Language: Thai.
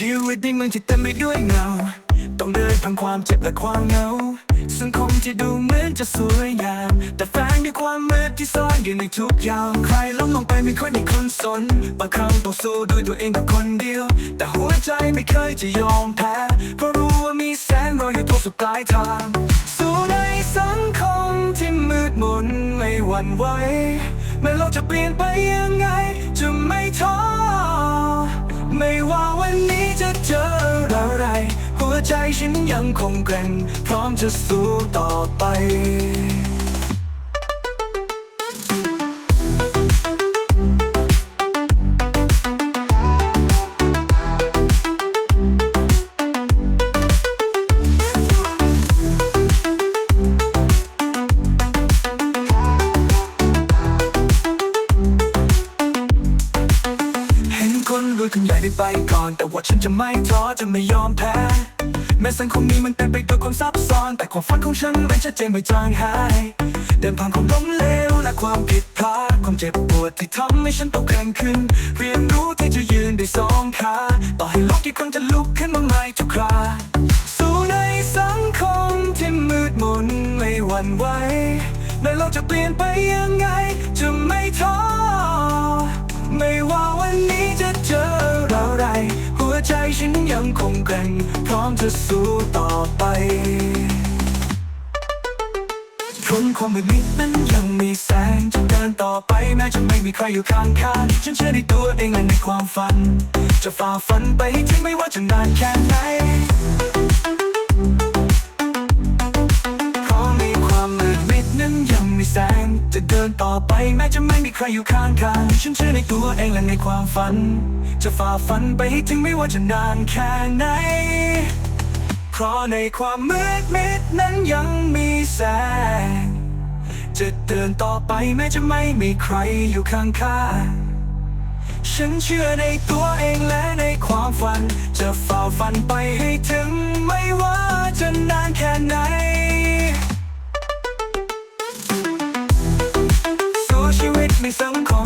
ชีวิตในเมืองที่เต็มไปด้วยเงา ต้องเดินผ่านความเจ็บและความเหงา สังคมที่ดูเหมือนจะสวยงาม แต่แฝงด้วยความมืดที่ซ่อนอยู่ในทุกอย่างใครล้มลงไปไม่ค่อยมีคนสน บางครั้งต้องสู้ด้วยตัวเองกับคนเดียว แต่หัวใจไม่เคยจะยอมแพ้ เพราะรู้ว่ามีแสงรออยู่ทุกสุดปลายทาง สู้ในสังคมที่มืดมนไม่หวั่นไหวแม้โลกจะเปลี่ยนไปยังไง จะไม่ท้อ ใจฉันยังคงแกร่ง พร้อมจะสู้ต่อไปเห็นคนรวยคนใหญ่ได้ไปก่อน แต่ว่าฉันจะไม่ท้อจะไม่ยอมแพ้ แม้สังคมนี้มันเต็มไปด้วยความซับซ้อน แต่ความฝันของฉันไม่ชัดเจนไม่จางหาย เดินผ่านความล้มเหลวและความผิดพลาด ความเจ็บปวดที่ทำให้ฉันต้องแข็งขึ้น เรียนรู้ที่จะยืนได้สองขา ต่อให้โลกกี่ครั้งจะลุกขึ้นมาใหม่ทุกคราสู้ในสังคมที่มืดมนไม่หวั่นไหวแม้โลกจะเปลี่ยนไปยัง จะสู้ต่อไปพ้นความมืดมิดนั้นยังมีแสง จะเดินต่อไปแม้จะไม่มีใครอยู่ข้างข้างฉันเชื่อในตัวเองและในความฝัน จะฝ่าฟันไปให้ถึงไม่ว่าจะนานแค่ไหนเพราะในความมืดมิดนั้นยังมีแสงจะเดินต่อไปแม้จะไม่มีใครอยู่ข้างกันฉันเชื่อในตัวเองและในความฝันจะฝ่าฟันไปให้ถึงไม่ว่าจะนานแค่ไหน เพราะในความมืดมิดนั้นยังมีแสง จะเดินต่อไปแม้จะไม่มีใครอยู่ข้างข้าฉันเชื่อในตัวเองและในความฝัน จะฝ่าฟันไปให้ถึงไม่ว่าจะนานแค่ไหนสู้ชีวิตในสังคม